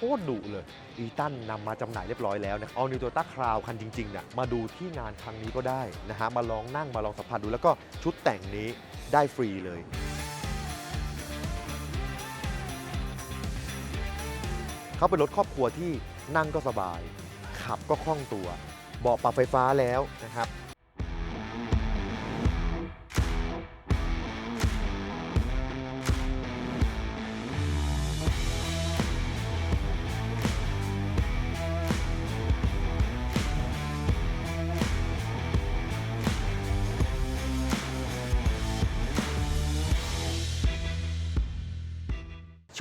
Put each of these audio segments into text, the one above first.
คตรดุเลย อีตันนำมาจำหน่ายเรียบร้อยแล้วนะเอานิวโตต้าคราวคันจริงๆเนี่ยมาดูที่งานครั้งนี้ก็ได้นะฮะมาลองนั่งมาลองสัมผัสดูแล้วก็ชุดแต่งนี้ได้ฟรีเลยเขาเป็นรถครอบครัวที่นั่งก็สบาย ขับก็คล่องตัว เบาะปรับไฟฟ้าแล้วนะครับ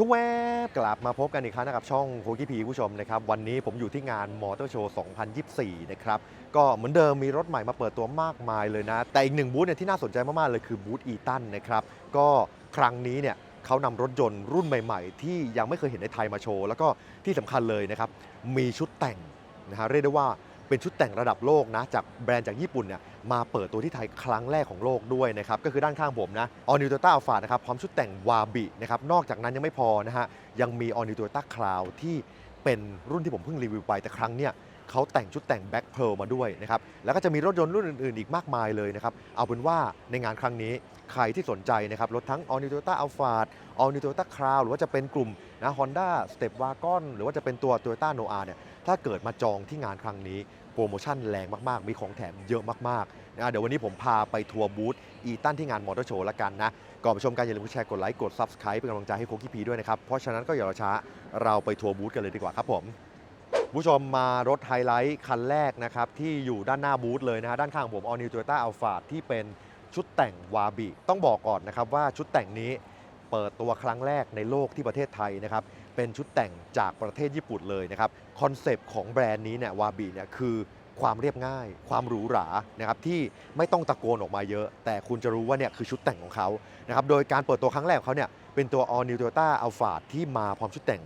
ชวบกลับมาพบกันอีกครั้งนะครับช่องโคกิพีผู้ชมนะครับวันนี้ผมอยู่ที่งานมอเตอร์โชว์2024 นะครับก็เหมือนเดิมมีรถใหม่มาเปิดตัวมากมายเลยนะ แต่อีกหนึ่งบูธเนี่ยที่น่าสนใจมากๆเลยคือบูธอีตันนะครับก็ครั้งนี้เนี่ยเขานำรถยนต์รุ่นใหม่ๆ ที่ยังไม่เคยเห็นในไทยมาโชว์ แล้วก็ที่สำคัญเลยนะครับมีชุดแต่งนะฮะเรียกได้ว่าเป็นชุดแต่งระดับโลกนะจากแบรนด์จากญี่ปุ่นเนี่ย มาเปิดตัวที่ไทยครั้งแรกของโลกด้วยนะครับก็คือด้านข้างผมนะ All New Toyota Alphard นะครับพร้อมชุดแต่งวาบินะครับนอกจากนั้นยังไม่พอนะฮะยังมี All New Toyota Cloud ที่เป็นรุ่นที่ผมเพิ่งรีวิวไปแต่ครั้งเนี่ยเขาแต่งชุดแต่ง Black Pearl มาด้วยนะครับ แล้วก็จะมีรถยนต์รุ่นอื่น ๆ อีกมากมายเลยนะครับ เอาเป็นว่าในงานครั้งนี้ใครที่สนใจนะครับ รถทั้ง All New Toyota Alphard All New Toyota Cloud หรือว่าจะเป็นกลุ่มนะ Honda Step Wagon หรือว่าจะเป็นตัว Toyota Noah เนี่ย ถ้าเกิดมาจองที่งานครั้งนี้ รโมชั่นแรงมากๆ มีของแถมเยอะมากๆนะเดี๋ยววันนี้ผมพาไปทัวร์บูธอีตันที่งานมอเตอร์โชว์ละกันนะ ก่อนไปชมกันอย่าลืมกดแชร์กดไลค์กด Subscribe เป็นกำลังใจให้โคกี้พีด้วยนะครับ เพราะฉะนั้นก็อย่ารอช้าเราไปทัวร์บูธกันเลยดีกว่าครับผมผู้ชมมารถไฮไลท์คันแรกนะครับ ที่อยู่ด้านหน้าบูธเลยนะฮะด้านข้างผม All New Toyota Alphard ที่เป็นชุดแต่งวาบิต้องบอกก่อนนะครับว่าชุดแต่งนี้เปิดตัวครั้งแรกในโลกที่ประเทศไทยนะครับเป็นชุดแต่งจากประเทศญี่ปุ่นเลยนะครับ คอนเซปต์ของแบรนด์นี้เนี่ยวาบิเนี่ยคือความเรียบง่าย ความหรูหรานะครับที่ไม่ต้องตะโกนออกมาเยอะ แต่คุณจะรู้ว่าเนี่ยคือชุดแต่งของเขานะครับโดยการเปิดตัวครั้งแรกของเขาเนี่ยเป็นตัว All New Toyota Alphard ที่มาพร้อมชุดแต่ง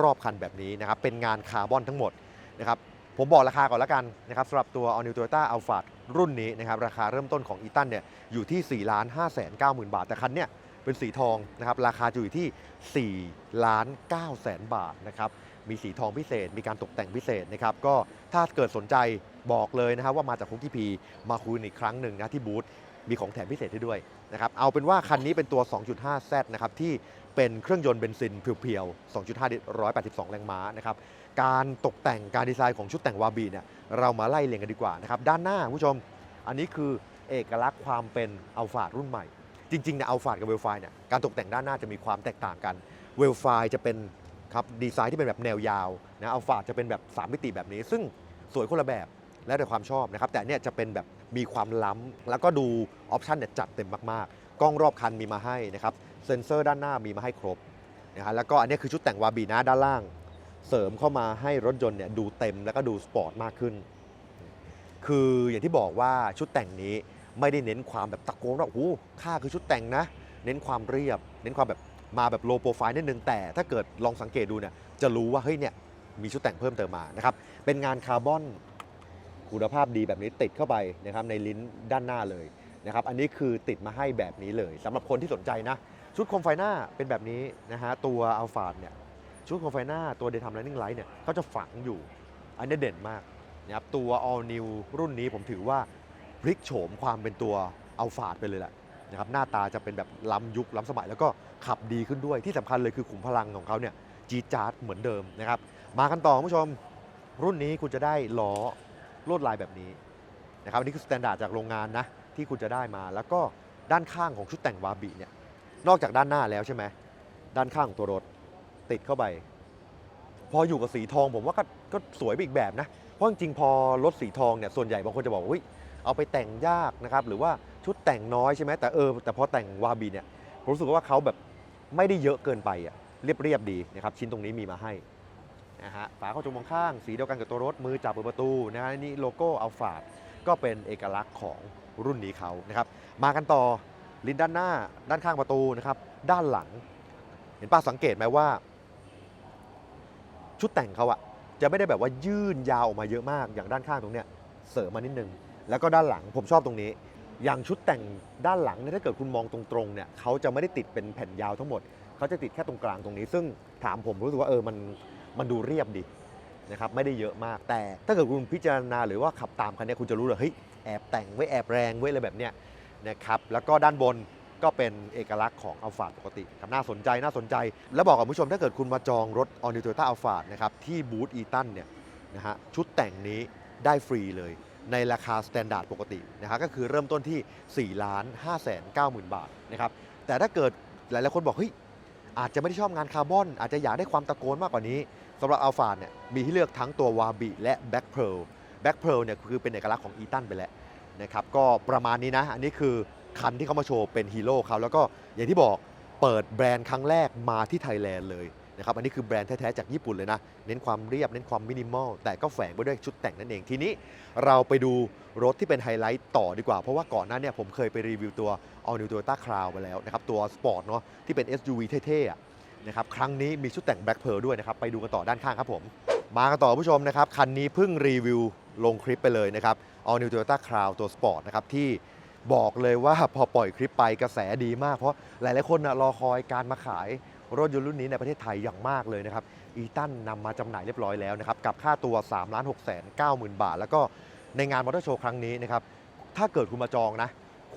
รอบคันแบบนี้นะครับเป็นงานคาร์บอนทั้งหมดนะครับผมบอกราคาก่อนละกันนะครับสำหรับตัว All New Toyota Alphard รุ่นนี้นะครับราคาเริ่มต้นของอีตันเนี่ยอยู่ที่4 5 9 0 0 0 0บาท แต่คันเนี่ยเป็นสีทองนะครับราคาจะอยู่ที่4ล้าน9แสนบาทนะครับ มีสีทองพิเศษ มีการตกแต่งพิเศษนะครับ ก็ถ้าเกิดสนใจบอกเลยนะครับว่ามาจากคุกกี้พีมาคุยอีกครั้งหนึ่งนะที่บูธมีของแถมพิเศษให้ด้วยนะครับ เอาเป็นว่าคันนี้เป็นตัว 2.5 Z นะครับที่เป็นเครื่องยนต์เบนซินเพียวๆ 2.5ลิตร182 แรงม้านะครับ การตกแต่งการดีไซน์ของชุดแต่งวาบีเนี่ยเรามาไล่เรียงกันดีกว่านะครับ ด้านหน้าผู้ชม อันนี้คือเอกลักษณ์ความเป็นอัลฟาดรุ่นใหม่ จริงๆเนี่ยอัลฟาดกับเวลไฟเนี่ยการตกแต่งด้านหน้าจะมีความแตกต่างกัน เวลไฟจะเป็น ครับดีไซน์ที่เป็นแบบแนวยาวนะอัลฟาจะเป็นแบบ 3 มิติแบบนี้ ซึ่งสวยคนละแบบแล้วแต่ความชอบนะครับ แต่เนี่ยจะเป็นแบบมีความล้ำแล้วก็ดูออปชันเนี่ยจัดเต็มมากๆ กล้องรอบคันมีมาให้นะครับ เซ็นเซอร์ด้านหน้ามีมาให้ครบนะฮะแล้วก็อันนี้คือชุดแต่งวาบีนะด้านล่าง เสริมเข้ามาให้รถยนต์เนี่ยดูเต็มแล้วก็ดูสปอร์ตมากขึ้น คืออย่างที่บอกว่าชุดแต่งนี้ไม่ได้เน้นความแบบตะโกนว่าโอ้ค่าคือชุดแต่งนะ เน้นความเรียบ เน้นความแบบ มาแบบโลโปรไฟล์นิดนึง แต่ถ้าเกิดลองสังเกตดูเนี่ยจะรู้ว่าเฮ้ยเนี่ยมีชุดแต่งเพิ่มเติมมานะครับเป็นงานคาร์บอนคุณภาพดีแบบนี้ติดเข้าไปนะครับในลิ้นด้านหน้าเลยนะครับอันนี้คือติดมาให้แบบนี้เลยสำหรับคนที่สนใจนะ ชุดโคมไฟหน้าเป็นแบบนี้นะฮะตัวอัลฟาดเนี่ยชุดโคมไฟหน้าตัว Daytime Running Light เนี่ยเขาจะฝังอยู่ อันนี้เด่นมากนะครับตัว All New รุ่นนี้ผมถือว่าพลิกโฉมความเป็นตัวอัลฟาดไปเลยแหละนะครับหน้าตาจะเป็นแบบล้ำยุคล้ำสมัยแล้วก็ ขับดีขึ้นด้วยที่สำคัญเลยคือขุมพลังของเขาเนี่ยจีจาร์ดเหมือนเดิมนะครับ มากันต่อคุณผู้ชม รุ่นนี้คุณจะได้ล้อลวดลายแบบนี้นะครับอันนี้คือสแตนดาร์ดจากโรงงานนะที่คุณจะได้มา แล้วก็ด้านข้างของชุดแต่งวาบีเนี่ยนอกจากด้านหน้าแล้วใช่ไหมด้านข้างของตัวรถติดเข้าไป พออยู่กับสีทองผมว่าก็ก็สวยไปอีกแบบนะเพราะจริงๆพอรถสีทองเนี่ยส่วนใหญ่บางคนจะบอกว่าเฮ้ยเอาไปแต่งยากนะครับหรือว่าชุดแต่งน้อยใช่ไหมแต่เออแต่พอแต่งวาบีเนี่ยผมรู้สึกว่าเขาแบบ ไม่ได้เยอะเกินไปอะเรียบๆดีนะครับชิ้นตรงนี้มีมาให้นะฮะฝาเข้าจมมองข้าง สีเดียวกันกับตัวรถมือจับเปิดประตูนะฮะนี่โลโก้อัลฟาดก็เป็นเอกลักษณ์ของรุ่นนี้เขานะครับมากันต่อลิ้นด้านหน้าด้านข้างประตูนะครับด้านหลัง เห็นป้าสังเกตไหมว่า ชุดแต่งเขาอะจะไม่ได้แบบว่ายื่นยาวออกมาเยอะมากอย่างด้านข้างตรงเนี้ยเสริมมานิดนึง แล้วก็ด้านหลังผมชอบตรงนี้ อย่างชุดแต่งด้านหลังเนี่ยถ้าเกิดคุณมองตรงๆเนี่ยเขาจะไม่ได้ติดเป็นแผ่นยาวทั้งหมด เขาจะติดแค่ตรงกลางตรงนี้ ซึ่งถามผมรู้สึกว่าเออมันมันดูเรียบดีนะครับไม่ได้เยอะมากแต่ ถ้าเกิดคุณพิจารณาหรือว่าขับตามคันเนี้ยคุณจะรู้เลยเฮ้ยแอบแต่งไว้แอบแรงไว้อะไรแบบเนี้ยนะครับแล้วก็ด้านบนก็เป็นเอกลักษณ์ของอัลฟาปกติครับน่าสนใจน่าสนใจ แล้วบอกกับผู้ชมถ้าเกิดคุณมาจองรถ All New Toyota Alphard นะครับที่บูธอีตันเนี่ยนะฮะชุดแต่งนี้ได้ฟรีเลย ในราคาสแตนดาร์ดปกตินะครับก็คือเริ่มต้นที่ 4 ล้าน5แสน9หมื่นบาทนะครับแต่ถ้าเกิดหลายๆคนบอกเฮ้ยอาจจะไม่ได้ชอบงานคาร์บอน อาจจะอยากได้ความตะโกนมากกว่านี้สำหรับอัลฟาเนี่ยมีให้เลือกทั้งตัววาบิและแบ็กเพลแบ็กเพลเนี่ยคือเป็นเอกลักษณ์ของอีตันไปแล้วนะครับก็ประมาณนี้นะ อันนี้คือคันที่เขามาโชว์เป็นฮีโร่เขาแล้วก็อย่างที่บอกเปิดแบรนด์ครั้งแรกมาที่ไทยแลนด์เลย นะครับอันนี้คือแบรนด์แท้ ๆ จากญี่ปุ่นเลยนะ เน้นความเรียบเน้นความมินิมอล แต่ก็แฝงไปด้วยชุดแต่งนั่นเองทีนี้เราไปดูรถที่เป็นไฮไลท์ต่อดีกว่า เพราะว่าก่อนหน้าเนี่ยผมเคยไปรีวิวตัว All New Toyota Crown ไปแล้วนะครับ ตัวสปอร์ตเนาะที่เป็น SUV เท่ๆนะครับครั้งนี้มีชุดแต่ง Black Pearl ด้วยนะครับไปดูกันต่อด้านข้างครับผม มากันต่อผู้ชมนะครับคันนี้เพิ่งรีวิวลงคลิปไปเลยนะครับ All New Toyota Crown ตัวสปอร์ตนะครับที่บอกเลยว่าพอปล่อยคลิปไปกระแสดีมาก เพราะหลายๆคนนะรอคอยการมาขาย รถยนต์รุ่นนี้ในประเทศไทยอย่างมากเลยนะครับอีตันนำมาจำหน่ายเรียบร้อยแล้วนะครับกับค่าตัว3ล้าน6แสน9หมื่นบาท แล้วก็ในงานมอเตอร์โชว์ครั้งนี้นะครับถ้าเกิดคุณมาจองนะ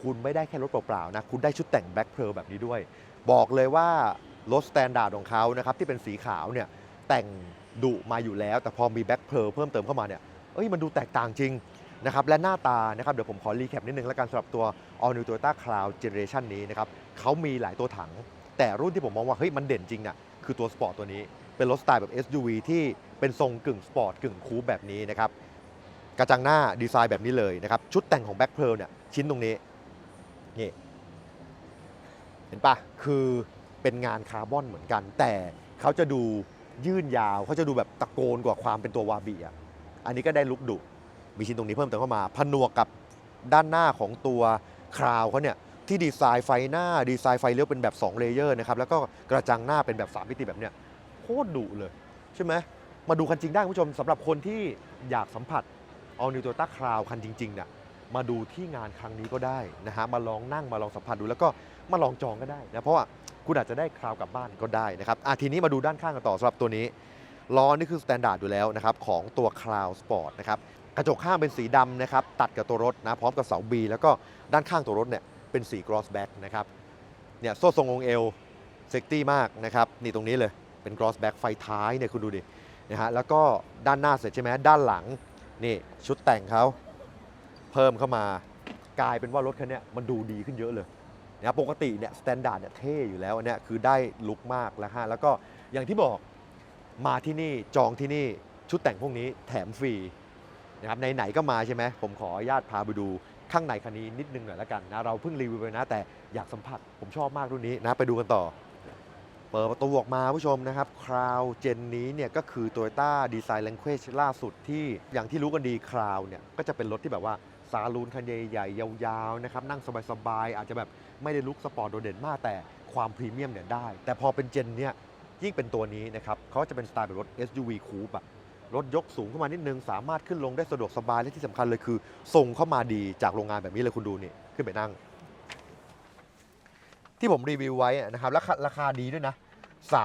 คุณไม่ได้แค่รถเปล่าๆนะคุณได้ชุดแต่งแบ็คเพลแบบนี้ด้วย บอกเลยว่ารถสแตนดาร์ดของเขานะครับที่เป็นสีขาวเนี่ยแต่งดุมาอยู่แล้ว แต่พอมีแบ็คเพลเพิ่มเติมเข้ามาเนี่ยเอ้ยมันดูแตกต่างจริงนะครับและหน้าตานะครับเดี๋ยวผมขอรีแคปนิดนึงแล้วกันสำหรับตัว All New Toyota Crown Generation นี้นะครับเขามีหลายตัวถัง แต่รุ่นที่ผมมองว่าเฮ้ยมันเด่นจริงน่ะคือตัวสปอร์ตตัวนี้ เป็นรถสไตล์แบบ SUV ที่เป็นทรงกึ่งสปอร์ตกึ่งคูปแบบนี้นะครับกระจังหน้าดีไซน์แบบนี้เลยนะครับชุดแต่งของแบ็คเพลเนี่ยชิ้นตรงนี้นี่เห็นปะคือเป็นงานคาร์บอนเหมือนกัน แต่เขาจะดูยื่นยาวเขาจะดูแบบตะโกนกว่าความเป็นตัววาบีอะอันนี้ก็ได้ลุกดุมีชิ้นตรงนี้เพิ่มเติมเข้ามา ผนวกกับด้านหน้าของตัวคราวเขาเนี่ย ที่ดีไซน์ไฟหน้าดีไซน์ไฟเลี้ยวเป็นแบบ 2 เลเยอร์นะครับแล้วก็กระจังหน้าเป็นแบบ 3 มิติแบบเนี้ยโคตรดุเลย ใช่ไหมมาดูคันจริงได้คุณผู้ชมสำหรับคนที่อยากสัมผัส All New Toyota Crown คันจริงๆเนี่ยมาดูที่งานครั้งนี้ก็ได้นะฮะมาลองนั่งมาลองสัมผัสดูแล้วก็มาลองจองก็ได้นะเพราะว่าคุณอาจจะได้คราวกลับบ้านก็ได้นะครับอะทีนี้มาดูด้านข้างกันต่อสำหรับตัวนี้ล้อนี่คือสแตนดาร์ดอยู่แล้วนะครับของตัว Crown Sport นะครับกระจกข้างเป็นสีดำนะครับตัดกับตัวรถนะพร้อมกับเสา B แล้วก็ด้านข้างตัวรถเนี่ย เป็นสี Cross Back นะครับเนี่ยโซ่ทรงองเอวเซ็กตี้มากนะครับนี่ตรงนี้เลยเป็น Cross Back ไฟท้ายเนี่ยคุณดูดินะฮะแล้วก็ด้านหน้าเสร็จใช่ไหมด้านหลังนี่ชุดแต่งเขาเพิ่มเข้ามากลายเป็นว่ารถคันนี้มันดูดีขึ้นเยอะเลยนะปกติเนี่ยสแตนดาร์ดเนี่ยเท่อยู่แล้วอันเนี้ยคือได้ลุคมากแล้วฮะแล้วก็อย่างที่บอกมาที่นี่จองที่นี่ชุดแต่งพวกนี้แถมฟรีนะครับไหนๆก็มาใช่ไหมผมขออนุญาตพาไปดู ข้างในคันนี้นิดนึงหน่อยแล้วกันนะเราเพิ่งรีวิวไปนะ แต่อยากสัมผัสผมชอบมากรุ่นนี้นะไปดูกันต่อ เปิดประตูออกมาผู้ชมนะครับคราวเจนนี้เนี่ยก็คือ Toyota Design Language ล่าสุดที่อย่างที่รู้กันดีคราวเนี่ยก็จะเป็นรถที่แบบว่าซาลูนคันใหญ่ๆยาวๆนะครับนั่งสบายๆอาจจะแบบไม่ได้ลุกสปอร์ตโดดเด่นมากแต่ความพรีเมียมเนี่ยได้ แต่พอเป็นเจนเนี่ยยิ่งเป็นตัวนี้นะครับเขาจะเป็นสไตล์แบบรถ SUV Coupe อะ รถยกสูงขึ้นมานิดนึง สามารถขึ้นลงได้สะดวกสบาย และที่สำคัญเลยคือ ส่งเข้ามาดีจากโรงงานแบบนี้เลยคุณดูนี่ ขึ้นไปนั่ง ที่ผมรีวิวไว้นะครับราคาราคาดีด้วยนะ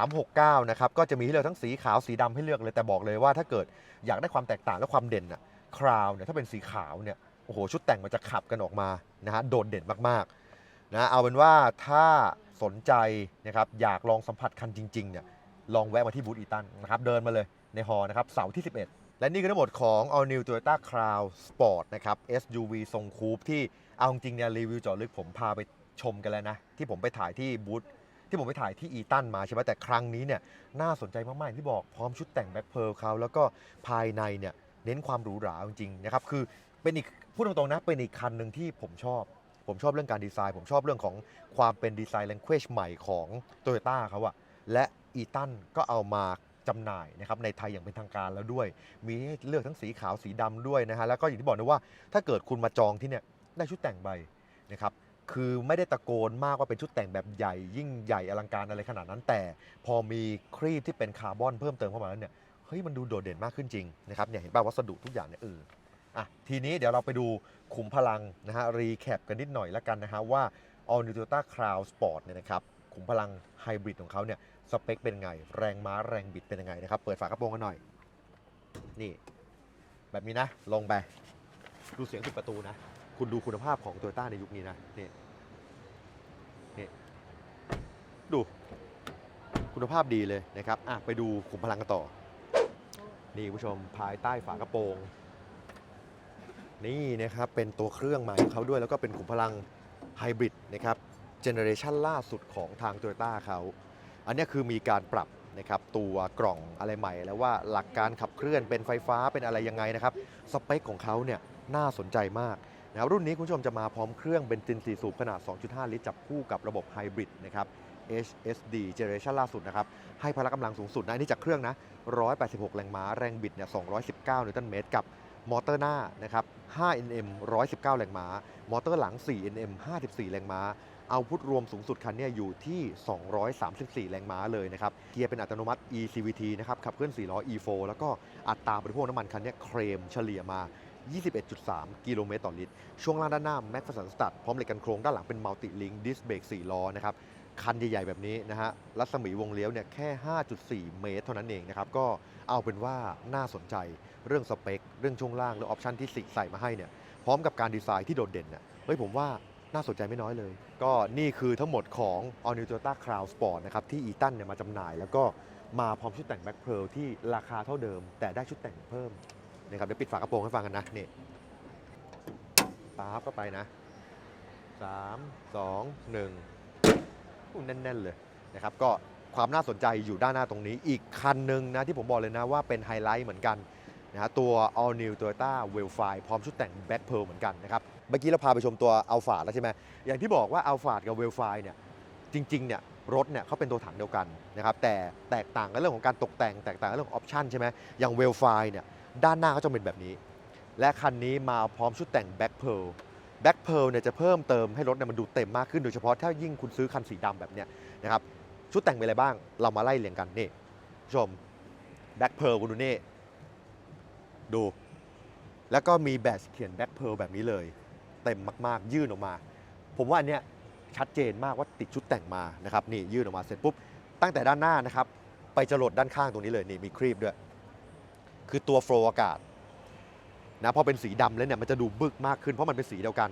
369 นะครับ ก็จะมีให้เลือกทั้งสีขาวสีดำให้เลือกเลยแต่บอกเลยว่าถ้าเกิดอยากได้ความแตกต่างและความเด่นอะคราวเนี่ยถ้าเป็นสีขาวเนี่ยโอ้โหชุดแต่งมันจะขับกันออกมานะฮะโดดเด่นมากๆนะเอาเป็นว่าถ้าสนใจนะครับอยากลองสัมผัสคันจริงๆเนี่ยลองแวะมาที่บูธอีตันนะครับเดินมาเลย ในฮอล์นะครับเสาร์ที่ 11 และนี่คือทั้งหมดของ All New Toyota Crown Sport นะครับ SUV ทรงคูปที่เอาจริงเนี่ยรีวิวเจาะลึกผมพาไปชมกันแล้วนะ ที่ผมไปถ่ายที่บูธที่ผมไปถ่ายที่อีตันมาใช่ไหมแต่ครั้งนี้เนี่ยน่าสนใจมากๆอย่างที่บอกพร้อมชุดแต่งแบ็คเพ a ร์เขาแล้วก็ภายในเนี่ยเน้นความหรูหราจริงๆนะครับคือเป็นอีกพูดตรงๆนะเป็นอีกคันหนึ่งที่ผมชอบ ผมชอบเรื่องการดีไซน์ ผมชอบเรื่องของความเป็นดีไซน์ language ใหม่ของ t o y ยต้เขาอะและอีตันก็เอามา จำหน่ายนะครับในไทยอย่างเป็นทางการแล้วด้วย มีให้เลือกทั้งสีขาวสีดำด้วยนะฮะแล้วก็อย่างที่บอกนะว่า ถ้าเกิดคุณมาจองที่เนี่ยได้ชุดแต่งใบนะครับคือไม่ได้ตะโกนมากว่าเป็นชุดแต่งแบบใหญ่ ยิ่งใหญ่อลังการอะไรขนาดนั้น แต่พอมีครีบที่เป็นคาร์บอนเพิ่มเติมเข้ามาแล้วเนี่ยเฮ้ยมันดูโดดเด่นมากขึ้นจริงนะครับเนี่ยเห็นป่ะวัสดุทุกอย่างเนี่ยเอออะทีนี้เดี๋ยวเราไปดูขุมพลังนะฮะรีแคปกันนิดหน่อยล้วกันนะฮะว่า All New Toyota Crown Sport เนี่ยนะครับขุมพลังไฮบริดของเขาเนี่ย สเปคเป็นไง แรงม้าแรงบิดเป็นยังไงนะครับ เปิดฝากระโปรงกันหน่อย นี่ แบบนี้นะ ลงไป ดูเสียงปิดประตูนะ คุณดูคุณภาพของโตโยต้าในยุคนี้นะ นี่ นี่ ดู คุณภาพดีเลยนะครับ อะ ไปดูขุมพลังกันต่อ นี่คุณผู้ชมภายใต้ฝากระโปรง นี่นะครับ เป็นตัวเครื่องใหม่ของเขาด้วย แล้วก็เป็นขุมพลังไฮบริดนะครับ เจเนอเรชันล่าสุดของทางโตโยต้าเขา อันนี้คือมีการปรับนะครับตัวกล่องอะไรใหม่ แล้วว่าหลักการขับเคลื่อนเป็นไฟฟ้าเป็นอะไรยังไงนะครับสเปคของเขาเนี่ยน่าสนใจมากนะครับรุ่นนี้คุณผู้ชมจะมาพร้อมเครื่องเบนซิน 4 สูบขนาด 2.5 ลิตรจับคู่กับระบบไฮบริดนะครับ HSD Generation ล่าสุดนะครับ ให้พละกำลังสูงสุดนะนนี่จากเครื่องนะ 186 แรงม้าแรงบิดเนี่ย 219 นิวตันเมตรกับ มอเตอร์หน้านะครับ 5 Nm 119 แรงม้า มอเตอร์หลัง 4 Nm 54 แรงม้า เอาพุทรวมสูงสุดคันเนี้อยู่ที่ 234 แรงม้าเลยนะครับ เกียร์เป็นอัตโนมัติ eCVT นะครับ ขับเคลื่อน 4 ล้อ E4 แล้วก็อัตราบริโภคน้ำมันคันเนี้เคลมเฉลี่ยมา 21.3 กิโลเมตรต่อลิตร ช่วงล่างด้านหน้าแม็กฟัสันสตัดพร้อมเหล็กกันโครงด้านหลังเป็นมัลติลิงดิสเบรก4ล้อนะครับ คันใหญ่ๆแบบนี้นะฮะรัศมีวงเลี้ยวเนี่ยแค่ 5.4 เมตรเท่านั้นเองนะครับ ก็เอาเป็นว่าน่าสนใจเรื่องสเปค เรื่องช่วงล่างเรื่อออปชันที่สิใส่มาให้เนี่ยพร้อมกับการดีไซน์ที่โดดเด่นเนี่ยเฮ้ยผมว่าน่าสนใจไม่น้อยเลย ก็นี่คือทั้งหมดของ All New Toyota Crown Sport นะครับที่อีตันเนี่ยมาจำหน่าย แล้วก็มาพร้อมชุดแต่งแบ็คเพลที่ราคาเท่าเดิม แต่ได้ชุดแต่งเพิ่มนะครับเดี๋ยวปิดฝากระโปรงให้ฟังกันนะนี่ป๊าบเข้าไปนะ 3 2 1 แน่นๆเลยนะครับก็ความน่าสนใจอยู่ด้านหน้าตรงนี้ อีกคันหนึ่งนะที่ผมบอกเลยนะว่าเป็นไฮไลท์เหมือนกันนะตัว All New Toyota w e l f i พร้อมชุดแต่ง Black Pearl เหมือนกันนะครับ เมื่อกี้เราพาไปชมตัว a l p h a แล้วใช่ไหมอย่างที่บอกว่า a l p h a กับ w e l f i เนี่ยจริงๆเนี่ยรถเนี่ยเขาเป็นตัวถังเดียวกันนะครับแต่แตกต่างกันเรื่องของการตกแต่ง แตกต่างกันเรื่องของออปชันใช่ไหมอย่าง w e l f i เนี่ยด้านหน้าเขาจะเป็นแบบนี้ และคันนี้มาพร้อมชุดแต่ง Black Pearl Black Pearl เนี่ยจะเพิ่มเติมให้รถเนี่ยมันดูเต็มมากขึ้นโดยเฉพาะถ้ายิ่งคุณซื้อคันสีดำแบบเนี้ยนะครับชุดแต่งเป็นอะไรบ้าง เรามาไล่เรียงกันนี่ชม Black Pearl คุณดูนี่ดู แล้วก็มีแบตเขียน Black Pearl แบบนี้เลย เต็มมากๆ ยื่นออกมา ผมว่าอันเนี้ยชัดเจนมากว่าติดชุดแต่งมานะครับนี่ยื่นออกมาเสร็จปุ๊บตั้งแต่ด้านหน้านะครับไปจรดด้านข้างตรงนี้เลยนี่มีครีบด้วย คือตัวโฟล์อากาศ นะพอเป็นสีดำแล้วเนี่ยมันจะดูบึกมากขึ้นเพราะมันเป็นสีเดียวกัน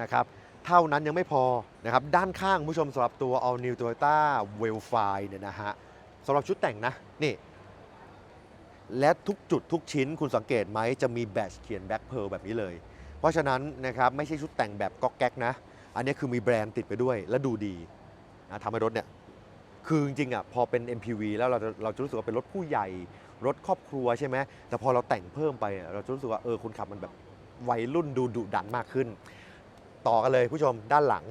นะครับเท่านั้นยังไม่พอนะครับด้านข้างผู้ชมสำหรับตัว All New Toyota w e l f i เนี่ยนะฮะสำหรับชุดแต่งนะนี่และทุกจุดทุกชิ้นคุณสังเกตไหมจะมีแบตเขียน Black Pearl แบบนี้เลย เพราะฉะนั้นนะครับไม่ใช่ชุดแต่งแบบก๊อกแก๊กนะ อันนี้คือมีแบรนด์ติดไปด้วยและดูดีนะทำให้รถเนี่ยคือจริงๆอะพอเป็น MPV แล้วเราจะเราจะรู้สึกว่าเป็นรถผู้ใหญ่ รถครอบครัวใช่ไหมแต่พอเราแต่งเพิ่มไปเราจะรู้สึกว่าเออคนขับมันแบบวัยรุ่นดูดุดันมากขึ้น ต่อกันเลยผู้ชมด้านหลัง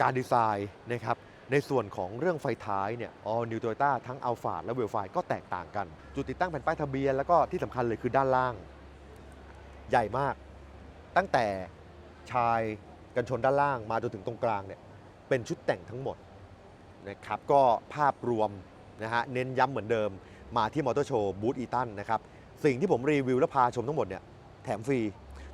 การดีไซน์นะครับในส่วนของเรื่องไฟท้ายเนี่ย All New Toyota ทั้ง a l p h a และ w e l f i ก็แตกต่างกัน จุดติดตั้งแผ่นป้ายทะเบียน แล้วก็ที่สำคัญเลยคือด้านล่าง ใหญ่มาก ตั้งแต่ชายกันชนด้านล่างมาจนถึงตรงกลางเนี่ย เป็นชุดแต่งทั้งหมดนะครับ ก็ภาพรวมนะฮะเน้นย้ำเหมือนเดิม มาที่มอเตอร์โชว์บูธอีตันนะครับสิ่งที่ผมรีวิวและพาชมทั้งหมดเนี่ยแถมฟรี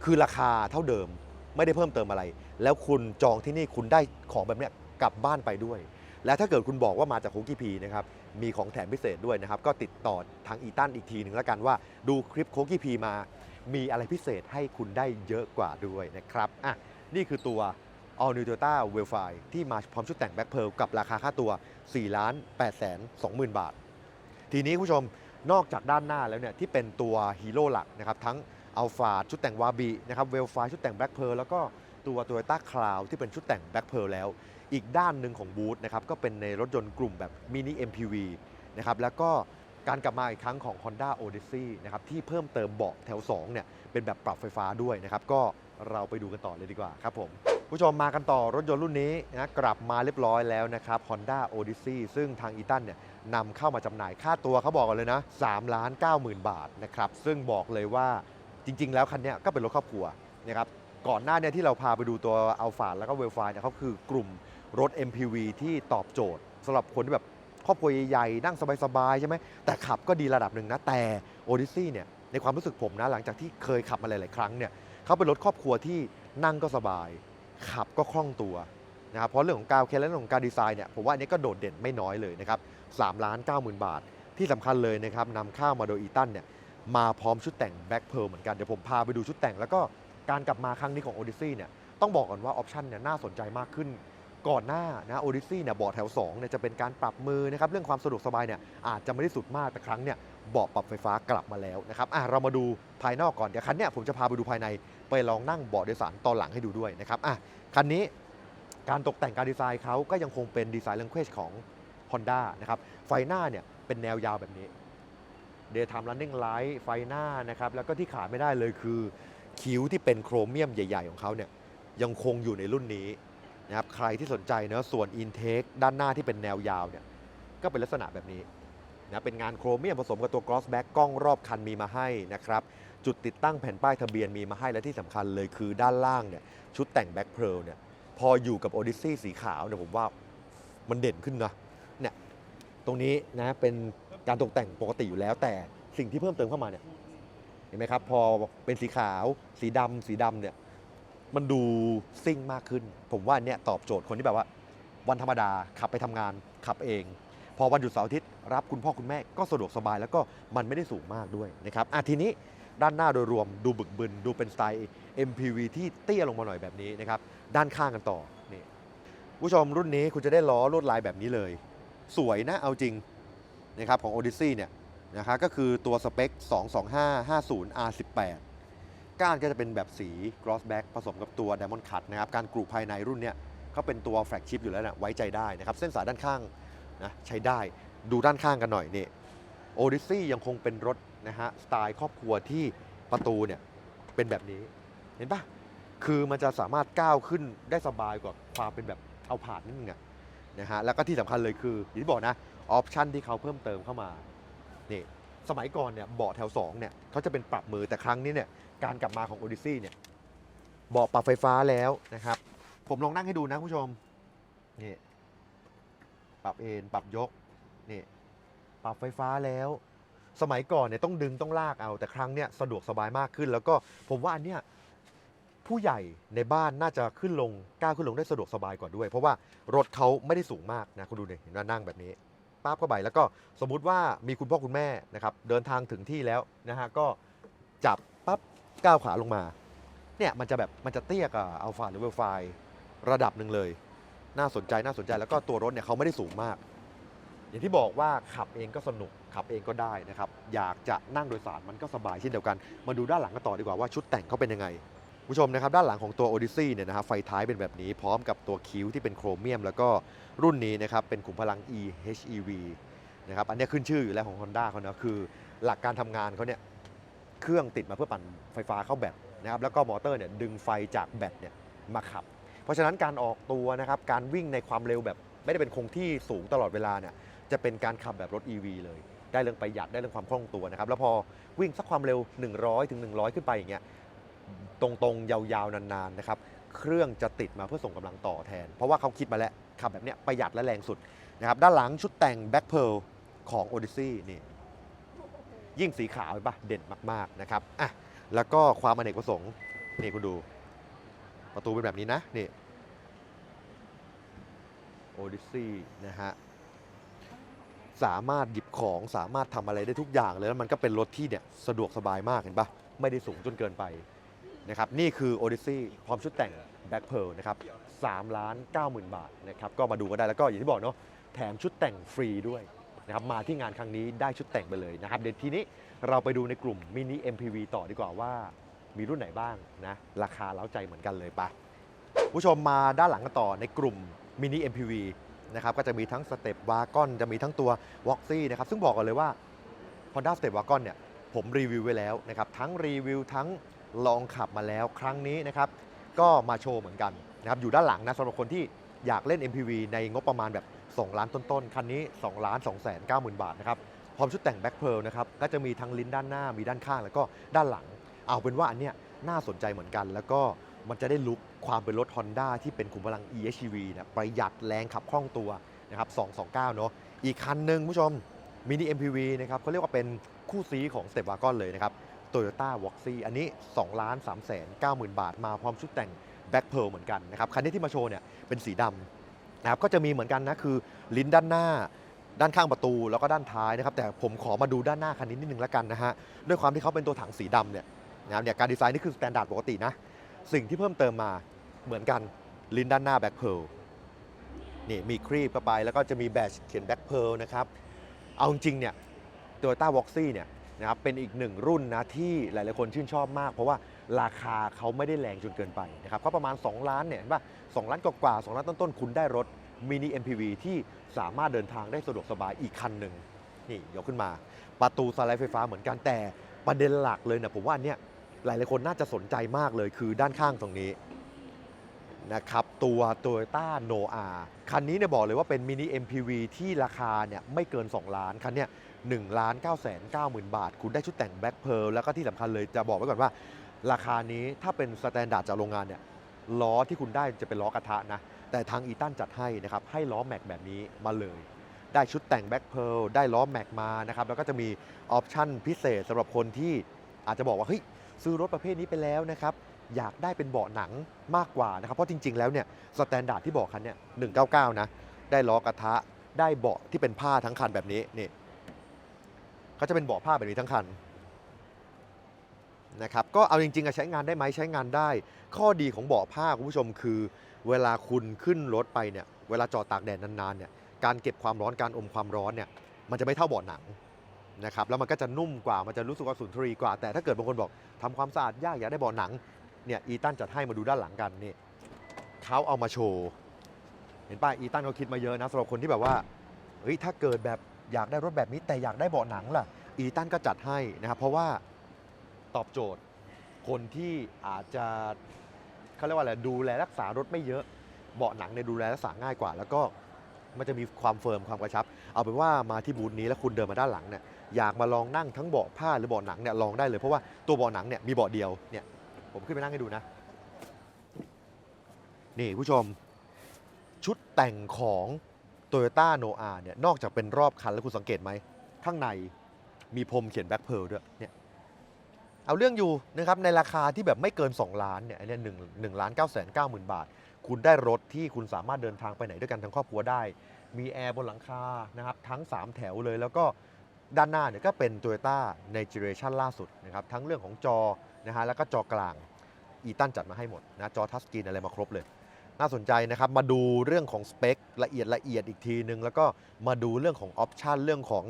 คือราคาเท่าเดิมไม่ได้เพิ่มเติมอะไร แล้วคุณจองที่นี่คุณได้ของแบบเนี้ยกลับบ้านไปด้วย และถ้าเกิดคุณบอกว่ามาจากคุกกี้พีนะครับมีของแถมพิเศษด้วยนะครับก็ติดต่อทางอีตันอีกทีหนึ่งแล้วกันว่าดูคลิปโคกี้พีมา มีอะไรพิเศษให้คุณได้เยอะกว่าด้วยนะครับอะนี่คือตัว All New Toyota w e l f i ที่มาพร้อมชุดแต่ง Black Pearl กับราคาค่าตัว4ล้าน8แสน20,000 บาท ทีนี้คุณผู้ชมนอกจากด้านหน้าแล้วเนี่ยที่เป็นตัวฮีโร่หลักนะครับทั้งอัลฟาชุดแต่งวาบีนะครับเวลไฟชุดแต่งแบล็กเพ r l แล้วก็ตัว Toyota Crown ที่เป็นชุดแต่งแบล็กเพ r l แล้ว อีกด้านหนึ่งของบูธนะครับก็เป็นในรถยนต์กลุ่มแบบมินิ MPV นะครับแล้วก็การกลับมาอีกครั้งของ Honda Odyssey นะครับที่เพิ่มเติมเบาะแถว2เนี่ยเป็นแบบปรับไฟฟ้าด้วยนะครับก็เราไปดูกันต่อเลยดีกว่าครับผมผู้ชมมากันต่อรถยนต์รุ่นนี้นะกลับมาเรียบร้อยแล้วนะครับ Honda Odyssey ซึ่งทางอีตันเนี่ย นำเข้ามาจำหน่ายค่าตัวเขาบอกกันเลยนะ3ล้าน9หมื่นบาทนะครับซึ่งบอกเลยว่าจริง ๆ แล้วคันเนี้ยก็เป็นรถครอบครัวนะครับก่อนหน้าเนี้ที่เราพาไปดูตัวอัลฟาแล้วก็เวลฟายเนี่ยเขาคือกลุ่มรถ MPV ที่ตอบโจทย์สำหรับคนที่แบบครอบครัวใหญ่ๆนั่งสบายๆใช่ไหมแต่ขับก็ดีระดับหนึ่งนะแต่ Odyssey เนี่ยในความรู้สึกผมนะหลังจากที่เคยขับมาหลายๆครั้งเนี่ยเขาเป็นรถครอบครัวที่นั่งก็สบาย ขับก็คล่องตัวนะครับเพราะเรื่องของการเคลและเรื่องของการดีไซน์เนี่ยผมว่าอันนี้ก็โดดเด่นไม่น้อยเลยนะครับ 3ล้าน9 0,000 บาท ที่สำคัญเลยนะครับนำข้าวมาโดยอีตันเนี่ยมาพร้อมชุดแต่งแบ็คเพ a ร์เหมือนกัน เดี๋ยวผมพาไปดูชุดแต่ง แล้วก็การกลับมาครั้งนี้ของ Odyssey เนี่ยต้องบอกก่อนว่าออปชันเนี่ยน่าสนใจมากขึ้น ก่อนหน้านะโอดิซี่เนี่ยเบาะแถว2เนี่ยจะเป็นการปรับมือนะครับเรื่องความสะดวกสบายเนี่ยอาจจะไม่ได้สุดมากแต่ครั้งเนี่ยเบาะปรับไฟฟ้ากลับมาแล้วนะครับอะเรามาดูภายนอกก่อนเดี๋ยวคันเนี้ยผมจะพาไปดูภายในไปลองนั่งเบาะโดยสารตอนหลังให้ดูด้วยนะครับอะคันนี้การตกแต่งการดีไซน์เขาก็ยังคงเป็นดีไซน์ language ของ Honda นะครับ ไฟหน้าเนี่ยเป็นแนวยาวแบบนี้ Daytime Running Light ไฟหน้านะครับ แล้วก็ที่ขาดไม่ได้เลยคือ คิ้วที่เป็นโครเมียมใหญ่ ๆ ของเขาเนี่ยยังคงอยู่ในรุ่นนี้นะครับ ใครที่สนใจเนะส่วน Intake ด้านหน้าที่เป็นแนวยาวเนี่ยก็เป็นลักษณะแบบนี้นะเป็นงานโครเมียมผสมกับตัว Cross Back กล้องรอบคันมีมาให้นะครับ จุดติดตั้งแผ่นป้ายทะเบียนมีมาให้และที่สำคัญเลยคือด้านล่างเนี่ยชุดแต่ง Back Pearl เนี่ยพออยู่กับ Odyssey สีขาวเนี่ยผมว่ามันเด่นขึ้นนะ ตรงนี้นะเป็นการตกแต่งปกติอยู่แล้ว แต่สิ่งที่เพิ่มเติมเข้ามาเนี่ยเห็นไหมครับ พอเป็นสีขาว สีดำสีดำเนี่ยมันดูซิ่งมากขึ้น ผมว่าเนี่ยตอบโจทย์คนที่แบบว่า วันธรรมดาขับไปทำงานขับเอง พอวันหยุดเสาร์อาทิตย์รับคุณพ่อคุณแม่ก็สะดวกสบาย แล้วก็มันไม่ได้สูงมากด้วยนะครับอะทีนี้ด้านหน้าโดยรวมดูบึกบึน ดูเป็นสไตล์ MPV ที่เตี้ยลงมาหน่อยแบบนี้นะครับ ด้านข้างกันต่อนี่ผู้ชมรุ่นนี้คุณจะได้ล้อลวดลายแบบนี้เลย สวยนะเอาจริงนะครับของ Odyssey เนี่ยนะครับก็คือตัวสเปค 22550 R18 ก้านก็จะเป็นแบบสี cross back ผสมกับตัว diamond cut นะครับการกรุภายในรุ่นเนี้ยเขาเป็นตัวแฟลกชิพอยู่แล้วนะไว้ใจได้นะครับเส้นสายด้านข้างนะใช้ได้ดูด้านข้างกันหน่อยนี่ Odyssey ยังคงเป็นรถนะฮะสไตล์ครอบครัวที่ประตูเนี่ยเป็นแบบนี้เห็นปะคือมันจะสามารถก้าวขึ้นได้สบายกว่าความเป็นแบบเอาผ่านนิดนึงอะ นะฮะแล้วก็ที่สำคัญเลยคืออย่างที่บอกนะออปชันที่เขาเพิ่มเติมเข้ามานี่สมัยก่อนเนี่ยเบาะแถว2เนี่ยเขาจะเป็นปรับมือแต่ครั้งนี้เนี่ยการกลับมาของ Odyssey เนี่ยเบาะปรับไฟฟ้าแล้วนะครับ ผมลองนั่งให้ดูนะคุณผู้ชมนี่ปรับเอนปรับยกนี่ปรับไฟฟ้าแล้ว สมัยก่อนเนี่ยต้องดึงต้องลากเอาแต่ครั้งเนี้ยสะดวกสบายมากขึ้น แล้วก็ผมว่าอันเนี้ย ผู้ใหญ่ในบ้านน่าจะขึ้นลงก้าวขึ้นลงได้สะดวกสบายกว่าด้วย เพราะว่ารถเขาไม่ได้สูงมากนะคุณดูเนี่ยเห็นว่านั่งแบบนี้ป้าบเข้าไปแล้วก็สมมุติว่ามีคุณพ่อคุณแม่นะครับเดินทางถึงที่แล้วนะฮะก็จับปั๊บก้าวขาลงมาเนี่ยมันจะแบบมันจะเตี้ยกับอัลฟาหรือเวลไฟระดับหนึ่งเลย น่าสนใจน่าสนใจแล้วก็ตัวรถเนี่ยเขาไม่ได้สูงมาก อย่างที่บอกว่าขับเองก็สนุกขับเองก็ได้นะครับ อยากจะนั่งโดยสารมันก็สบายเช่นเดียวกัน มาดูด้านหลังกันต่อดีกว่าว่าชุดแต่งเขาเป็นยังไง ผู้ชมนะครับด้านหลังของตัว Odyssey เนี่ยนะครับไฟท้ายเป็นแบบนี้พร้อมกับตัวคิ้วที่เป็นโครเมียม แล้วก็รุ่นนี้นะครับเป็นขุมพลัง eHEV นะครับอันนี้ขึ้นชื่ออยู่แล้วของ Honda เขาเนะคือหลักการทำงานเขาเนี่ยเครื่องติดมาเพื่อปั่นไฟฟ้าเข้าแบตนะครับแล้วก็มอเตอร์เนี่ยดึงไฟจากแบตเนี่ยมาขับ เพราะฉะนั้นการออกตัวนะครับการวิ่งในความเร็วแบบไม่ได้เป็นคงที่สูงตลอดเวลาเนี่ยจะเป็นการขับแบบรถ EV เลย ได้เรื่องประหยัดได้เรื่องความคล่องตัวนะครับแล้วพอวิ่งสักความเร็ว 100ถึง100 ขึ้นไปอย่างเงี้ย ตรงๆ ยาวๆ นานๆนะครับเครื่องจะติดมาเพื่อส่งกำลังต่อแทน เพราะว่าเขาคิดมาแล้วขับแบบเนี้ยประหยัดและแรงสุดนะครับด้านหลังชุดแต่ง Back Pearl ของ Odyssey นี่ยิ่งสีขาวเห็นปะเด่นมากๆนะครับอะแล้วก็ความอเนกประสงค์นี่คุณดู ประตูเป็นแบบนี้นะนี่ Odyssey นะฮะสามารถหยิบของสามารถทำอะไรได้ทุกอย่างเลยแล้วมันก็เป็นรถที่เนี่ยสะดวกสบายมากเห็นปะไม่ได้สูงจนเกินไป นะครับนี่คือ Odyssey พร้อมชุดแต่ง Black Pearl นะครับ3ล้าน9หมื่นบาทนะครับก็มาดูกันได้แล้วก็อย่างที่บอกเนาะแถมชุดแต่งฟรีด้วยนะครับมาที่งานครั้งนี้ได้ชุดแต่งไปเลยนะครับเดี๋ยวทีนี้เราไปดูในกลุ่มมินิ MPV ต่อดีกว่าว่ามีรุ่นไหนบ้างนะราคาเล้าใจเหมือนกันเลยปะผู้ชมมาด้านหลังกันต่อในกลุ่มมินิ MPV นะครับก็จะมีทั้งสเต็ปวากอนจะมีทั้งตัว w o x y นะครับซึ่งบอกกันเลยว่า Honda Step Wagon เนี่ยผมรีวิวไว้แล้วนะครับทั้งรีวิวทั้ง ลองขับมาแล้วครั้งนี้นะครับก็มาโชว์เหมือนกันนะครับอยู่ด้านหลังนะสำหรับคนที่อยากเล่น MPV ในงบประมาณแบบ 2 ล้านต้นๆ คันนี้ 2 ล้าน2แสน9หมื่นบาทนะครับพร้อมชุดแต่งแบ็คเพลนะครับก็จะมีทั้งลิ้นด้านหน้ามีด้านข้างแล้วก็ด้านหลัง เอาเป็นว่าอันเนี้ยน่าสนใจเหมือนกัน แล้วก็มันจะได้ลุกความเป็นรถ Honda ที่เป็นขุมพลัง eHEV นี่ยประหยัดแรงขับคล่องตัวนะครับ229 เนอะอีกคันหนึ่งผู้ชมมินิ MPV นะครับเขาเรียกว่าเป็นคู่ซีของ Step Wagon เลยนะครับ Toyota w o x y อันนี้ 2 ล้าน3แสน9หมื่นบาท มาพร้อมชุดแต่งแบ็คเพลเหมือนกันนะครับ คันนี้ที่มาโชว์เนี่ยเป็นสีดำนะครับ ก็จะมีเหมือนกันนะ คือลิ้นด้านหน้า ด้านข้างประตูแล้วก็ด้านท้ายนะครับ แต่ผมขอมาดูด้านหน้าคันนี้นิดนึงแล้วกันนะฮะ ด้วยความที่เขาเป็นตัวถังสีดำเนี่ยนะครับเนี่ยการดีไซน์นี่คือสแตนดาร์ดปกตินะ สิ่งที่เพิ่มเติมมาเหมือนกันลิ้นด้านหน้าแบ็คเพลนี่มีครีบเข้าไปแล้วก็จะมีแบตเขียนแบ็คเพลนะครับ เอาจริงเนี่ยโตโยต้าวอ x ซี่เนี่ย นะครับเป็นอีกหนึ่งรุ่นนะที่หลาย ๆ คนชื่นชอบมาก เพราะว่าราคาเขาไม่ได้แรงจนเกินไปนะครับเขาประมาณ 2 ล้านเนี่ยเห็นป่ะสล้านกว่าๆ2ล้านต้น ๆ คุณได้รถมินิ MPV ที่สามารถเดินทางได้สะดวกสบายอีกคันหนึ่งนี่ยกขึ้นมา ประตูสไลด์ไฟฟ้าเหมือนกันแต่ประเด็นหลักเลยเนี่ยผมว่าอันเนี่ยหลายๆคนน่าจะสนใจมากเลยคือด้านข้างตรงนี้นะครับตัว Toyota Noah คันนี้เนี่ยบอกเลยว่าเป็นมินิ MPV ที่ราคาเนี่ยไม่เกิน 2 ล้าน คันเนี่ย 1ล้าน9แสน9หมื่นบาท คุณได้ชุดแต่งแบ็คเพ a ร์แล้วก็ที่สำคัญเลยจะบอกไว้ก่อนว่า ราคานี้ถ้าเป็นสแตนดาร์ดจากโรงงานเนี่ยล้อที่คุณได้จะเป็นล้อกระทะนะ แต่ทางอีตันจัดให้นะครับ ให้ล้อแม็กแบบนี้มาเลย ได้ชุดแต่งแบ็คเพ a ร์ได้ล้อแม็กมานะครับ แล้วก็จะมีออปชั่นพิเศษสำหรับคนที่อาจจะบอกว่าเฮ้ยซื้อรถประเภทนี้ไปแล้วนะครับอยากได้เป็นเบาะหนังมากกว่านะครับ เพราะจริง ๆ แล้วเนี่ยสแตนดาร์ดที่บอกคันเนี่ย199 นะ ได้ล้อกระทะ ได้เบาะที่เป็นผ้าทั้งคันแบบนี้นี่ เขาจะเป็นเบาะผ้าแบบนี้ทั้งคันนะครับก็เอาจริงๆใช้งานได้ไหมใช้งานได้ ข้อดีของเบาะผ้าคุณผู้ชมคือ เวลาคุณขึ้นรถไปเนี่ยเวลาจอดตากแดดนานๆเนี่ยการเก็บความร้อนการอมความร้อนเนี่ยมันจะไม่เท่าเบาะหนังนะครับแล้วมันก็จะนุ่มกว่ามันจะรู้สึกว่าสุนทรีกว่า แต่ถ้าเกิดบางคนบอกทำความสะอาดยากอยากได้เบาะหนังเนี่ยอีตันจัดให้มาดูด้านหลังกันนี่เขาเอามาโชว์เห็นป่ะอีตันเขาคิดมาเยอะนะสำหรับคนที่แบบว่าเฮ้ยถ้าเกิดแบบ อยากได้รถแบบนี้แต่อยากได้เบาะหนังล่ะ อีตันก็จัดให้นะครับเพราะว่าตอบโจทย์ คนที่อาจจะเขาเรียกว่าอะไรดูแลรักษารถไม่เยอะ เบาะหนังเนี่ยดูแลรักษาง่ายกว่า แล้วก็มันจะมีความเฟิร์มความกระชับ เอาเป็นว่ามาที่บูธนี้แล้วคุณเดินมาด้านหลังเนี่ยอยากมาลองนั่งทั้งเบาะผ้าหรือเบาะหนังเนี่ยลองได้เลยเพราะว่าตัวเบาะหนังเนี่ยมีเบาะเดียวเนี่ยผมขึ้นไปนั่งให้ดูนะ นี่ผู้ชม ชุดแต่งของ โตโยต้าโนอาเนี่ยนอกจากเป็นรอบคันแล้วคุณสังเกตไหม ข้างในมีพรมเขียนแบ็คเพ a ร์ด้วยเนี่ยเอาเรื่องอยู่นะครับในราคาที่แบบไม่เกิน 2 ล้านเนี่ยอันนี้หนึ่งหนึ่งล้านเก้าแสนเก้าหมื่นบาท คุณได้รถที่คุณสามารถเดินทางไปไหนด้วยกันทั้งครอบครัวได้ มีแอร์บนหลังคานะครับทั้ง 3 แถวเลยแล้วก็ด้านหน้าเนี่ยก็เป็น Toyota ในเจเนเรชันล่าสุดนะครับทั้งเรื่องของจอนะฮะแล้วก็จอกลางอีตันจัดมาให้หมดนะจอทัชสกรีนอะไรมาครบเลย น่าสนใจนะครับ มาดูเรื่องของสเปคละเอียดละเอียดอีกทีนึง แล้วก็มาดูเรื่องของออปชันเรื่องของ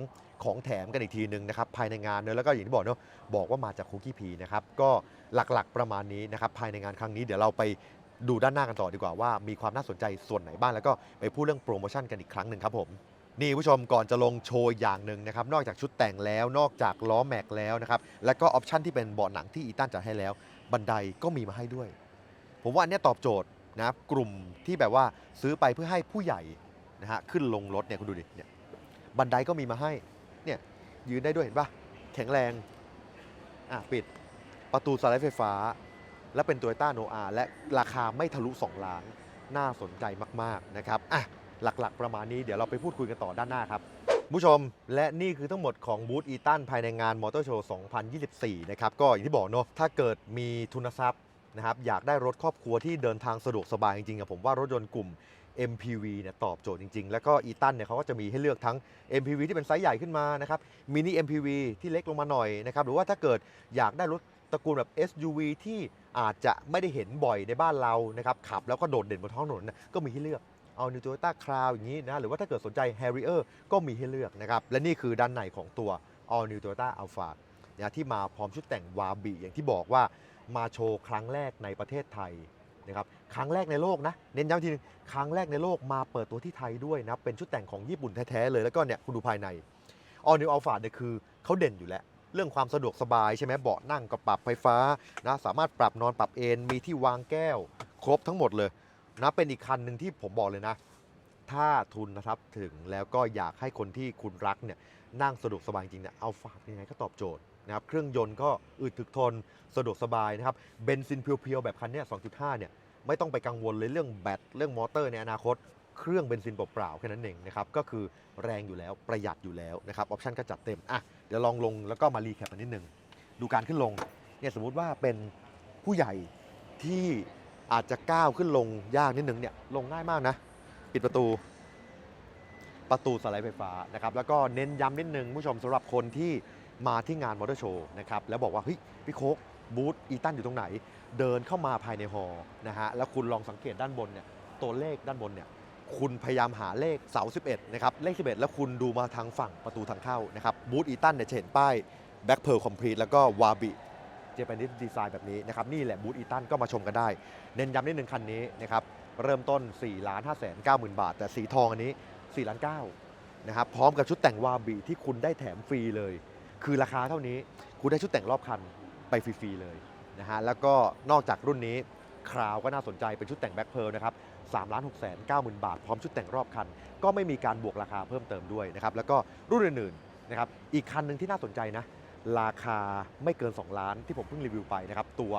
ของแถมกันอีกทีนึงนะครับภายในงานเนอะแล้วก็อย่างที่บอกเนอะบอกว่ามาจากคุกกี้พีนะครับก็หลักๆประมาณนี้นะครับภายในงานครั้งนี้เดี๋ยวเราไปดูด้านหน้ากันต่อดีกว่าว่ามีความน่าสนใจส่วนไหนบ้างแล้วก็ไปพูดเรื่องโปรโมชั่นกันอีกครั้งหนึ่งครับผมนี่ผู้ชมก่อนจะลงโชว์อย่างหนึ่งนะครับนอกจากชุดแต่งแล้วนอกจากล้อแม็กแล้วนะครับแล้วก็ออปชันที่เป็นเบาะหนังที่อีตันจัดให้แล้ว บันไดก็มีมาให้ด้วย ผมว่าอันนี้ตอบโจทย์ นะกลุ่มที่แบบว่าซื้อไปเพื่อให้ผู้ใหญ่นะฮะขึ้นลงรถเนี่ยคุณดูดิเนี่ยบันไดก็มีมาให้เนี่ยยืนได้ด้วยเห็นปะแข็งแรงอะปิดประตูสไลด์ไฟฟ้า และเป็น Toyota n o a และราคาไม่ทะลุ 2 ล้าน น่าสนใจมาก ๆ นะครับอะหลักๆ ประมาณนี้เดี๋ยวเราไปพูดคุยกันต่อด้านหน้าครับผู้ชมและนี่คือทั้งหมดของบูธอีตันภายในงานมอเตอร์โชว์ 2024 นะครับ ก็อย่างที่บอกเนอะถ้าเกิดมีทุนทรัพย์ นะครับอยากได้รถครอบครัวที่เดินทางสะดวกสบายจริงๆอะผมว่ารถยนต์กลุ่ม MPV เนี่ยตอบโจทย์จริง ๆ แล้วก็อีตันเนี่ยเขาก็จะมีให้เลือกทั้ง MPV ที่เป็นไซส์ใหญ่ขึ้นมานะครับมินิ MPV ที่เล็กลงมาหน่อยนะครับหรือว่าถ้าเกิดอยากได้รถตระกูลแบบ SUV ที่อาจจะไม่ได้เห็นบ่อยในบ้านเรานะครับขับแล้วก็โดดเด่นบนท้องถนนนะก็มีให้เลือกเอา New Toyota Crown อย่างนี้นะหรือว่าถ้าเกิดสนใจ Harrier ก็มีให้เลือกนะครับและนี่คือด้านในของตัว All New Toyota Alphard นะที่มาพร้อมชุดแต่งวาบีอย่างที่บอกว่า มาโชว์ครั้งแรกในประเทศไทยนะครับครั้งแรกในโลกนะเน้นย้ำทีนึงครั้งแรกในโลกมาเปิดตัวที่ไทยด้วยนะเป็นชุดแต่งของญี่ปุ่นแท้ๆเลยแล้วก็เนี่ยคุณดูภายใน All New Alpha เนี่ยคือเขาเด่นอยู่แล้ว เรื่องความสะดวกสบายใช่ไหมเบาะนั่งก็ปรับไฟฟ้านะสามารถปรับนอนปรับเอนมีที่วางแก้ว ครบทั้งหมดเลยนะเป็นอีกคันหนึ่งที่ผมบอกเลยนะ ถ้าทุนนะครับถึงแล้วก็อยากให้คนที่คุณรักเนี่ยนั่งสะดวกสบายจริงเนี่ยเอาฝากยังไงก็ตอบโจทย์ นะครับ เครื่องยนต์ก็อึดถึกทน สะดวกสบายนะครับ เบนซินเพียวๆ แบบคันเนี้ย2.5 เนี่ย ไม่ต้องไปกังวลเลยเรื่องแบต เรื่องมอเตอร์ในอนาคต เครื่องเบนซินเปล่าๆ แค่นั้นเองนะครับ ก็คือแรงอยู่แล้ว ประหยัดอยู่แล้วนะครับ ออปชันก็จัดเต็ม อะ เดี๋ยวลองลงแล้วก็มารีแคปกันนิดนึง ดูการขึ้นลง เนี่ยสมมุติว่าเป็นผู้ใหญ่ที่อาจจะก้าวขึ้นลงยากนิดนึงเนี่ย ลงง่ายมากนะ ปิดประตูประตูสไลด์ไฟฟ้านะครับแล้วก็เน้นย้ำนิดนึงผู้ชมสำหรับคนที่ มาที่งานมอเตอร์โชว์นะครับแล้วบอกว่าเฮ้ยพี่โคกบูธอีตันอยู่ตรงไหน เดินเข้ามาภายในฮอลนะฮะแล้วคุณลองสังเกตด้านบนเนี่ยตัวเลขด้านบนเนี่ยคุณพยายามหาเลขเสา 11 นะครับ เลข 11 แล้วคุณดูมาทางฝั่งประตูทางเข้านะครับบูธอีตันเนี่ยจะเห็นป้ายแบ็คเพ a ร์คอมพลีทแล้วก็วาบิเจแปนิสดีไซน์แบบนี้นะครับ นี่แหละบูธอีตันก็มาชมกันได้ เน้นย้ำนิดนึงคันนี้นะครับ เริ่มต้น 4 ล้าน5 9 0 0 0 0บาท แต่สีทองอันนี้4ล้าน9นะครับพร้อมกับชุดแต่งวาบิที่คุณได้แถมฟรีเลย คือราคาเท่านี้คุณได้ชุดแต่งรอบคันไปฟรีๆเลยนะฮะแล้วก็นอกจากรุ่นนี้คราวก็น่าสนใจเป็นชุดแต่งแบ็คเพ a ร์นะครับ3ล้าน6 9 0 0 0 0บาท พร้อมชุดแต่งรอบคัน ก็ไม่มีการบวกราคาเพิ่มเติมด้วยนะครับแล้วก็รุ่นอื่นๆนะครับอีกคันหนึ่งที่น่าสนใจนะ ราคาไม่เกิน 2 ล้านที่ผมเพิ่งรีวิวไปนะครับตัว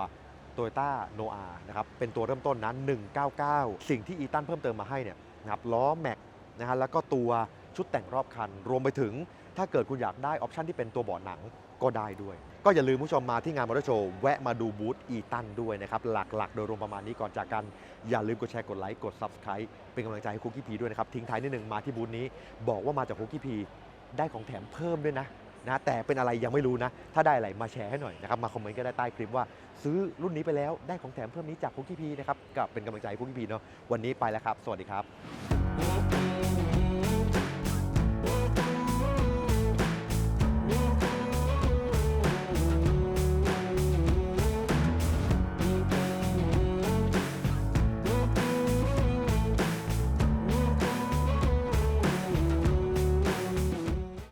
t o y ต้าโนอานะครับเป็นตัวเริ่มต้นนะ199 สิ่งที่อีตันเพิ่มเติมมาให้เนี่ยนะครับล้อแม็กนะฮะแล้วก็ตัว ชุดแต่งรอบคัน รวมไปถึงถ้าเกิดคุณอยากได้ออปชันที่เป็นตัวเบาะหนังก็ได้ด้วย ก็อย่าลืมผู้ชมมาที่งานมอเตอร์โชว์แวะมาดูบูธอีตันด้วยนะครับ หลักๆ โดยรวมประมาณนี้ก่อนจากกัน อย่าลืมกดแชร์กดไลค์กด Subscribe เป็นกำลังใจให้คุกกี้พีด้วยนะครับ ทิ้งท้ายนิดนึงมาที่บูธนี้ บอกว่ามาจากคุกกี้พีได้ของแถมเพิ่มด้วยนะนะแต่เป็นอะไรยังไม่รู้นะ ถ้าได้อะไรมาแชร์ให้หน่อยนะครับมาคอมเมนต์ก็ได้ใต้คลิปว่า ซื้อรุ่นนี้ไปแล้วได้ของแถมเพิ่มนี้จากคุกกี้พีนะครับกับเป็นกำลังใจให้คุกกี้พีเนาะวันนี้ไปแล้วครับ สวัสดีครับ